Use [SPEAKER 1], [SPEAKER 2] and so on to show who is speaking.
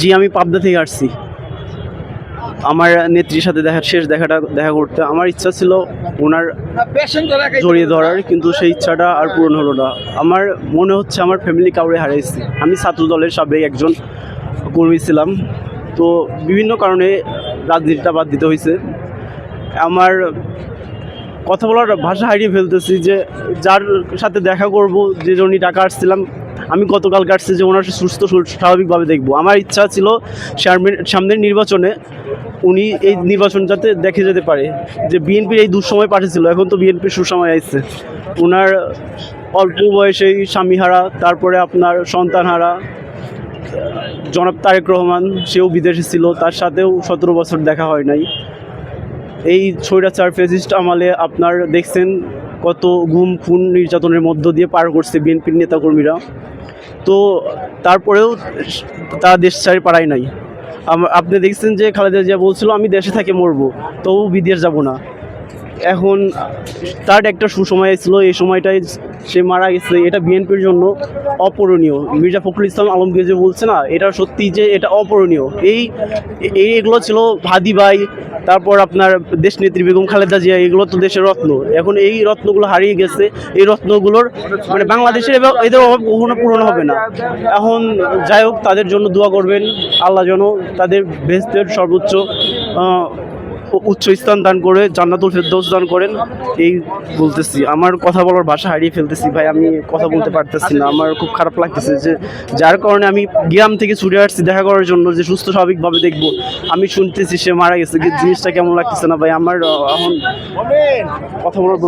[SPEAKER 1] জি, আমি পাবদা থেকে আসছি। আমার নেত্রীর সাথে দেখা, শেষ দেখাটা, দেখা করতে। আমার ইচ্ছা ছিল ওনার জড়িয়ে ধরার, কিন্তু সেই ইচ্ছাটা আর পূরণ হলো না। আমার মনে হচ্ছে আমার ফ্যামিলি কাউরে হারিয়েছি আমি ছাত্র দলের সাবেক একজন কর্মী ছিলাম। তো বিভিন্ন কারণে রাজনীতিটা বাদ দিতে হয়েছে আমার কথা বলার ভাষা হারিয়ে ফেলতেছি যে, যার সাথে দেখা করব, যে জন্য টাকা আসছিলাম আমি গতকাল কাটছি যে ওনার সুস্থ স্বাভাবিকভাবে দেখব। আমার ইচ্ছা ছিল সামনের নির্বাচনে উনি এই নির্বাচন যাতে দেখে যেতে পারে যে বিএনপির এই দুঃসময় পাঠিয়েছিল এখন তো বিএনপির সুসময় আসছে। ওনার অল্প বয়সেই স্বামীহারা, তারপরে আপনার সন্তানহারা, জনাব তারেক রহমান, সেও বিদেশে ছিল, তার সাথেও সতেরো বছর দেখা হয় নাই। এই ছয়টা চার ফেজিস্ট আমলে আপনার দেখছেন কত গুম খুন নির্যাতনের মধ্য দিয়ে পার করছে বিএনপির নেতাকর্মীরা। তো তারপরেও তারা দেশ ছাড়ি পাড়ায় নাই। আপনি দেখছেন যে খালেদা জিয়া বলছিল, আমি দেশে থাকে মরবো, তবু বিদেশ যাব না। এখন তার একটা সুসময় ছিল, এই সময়টায় সে মারা গেছে। এটা বিএনপির জন্য অপূরণীয়। মির্জা ফখরুল ইসলাম আলমগীর যে বলছে না, এটা সত্যি যে এটা অপূরণীয়। এই এই এগুলো ছিল ভাদি ভাই, তারপর আপনার দেশ নেত্রী বেগম খালেদা জিয়া, এগুলো তো দেশের রত্ন। এখন এই রত্নগুলো হারিয়ে গেছে, এই রত্নগুলোর মানে বাংলাদেশের এদের অভাব কখনো পূরণ হবে না। এখন যাই হোক, তাদের জন্য দোয়া করবেন, আল্লাহ যেন তাদের বেস্টের সর্বোচ্চ উচ্চ স্থান দান করে, জান্নাতুল ফেরদৌস দান করেন, এই বলতেছি। আমার কথা বলার ভাষা হারিয়ে ফেলতেছি। ভাই, আমি কথা বলতে পারতেছি না। আমার খুব খারাপ লাগতেছে যে, যার কারণে আমি গ্রাম থেকে ছুটে আসছি দেখা করার জন্য, যে সুস্থ স্বাভাবিকভাবে দেখব। আমি শুনতেছি, সে মারা গেছে। জিনিসটা কেমন লাগতেছে না, ভাই? আমার এখন কথা বলার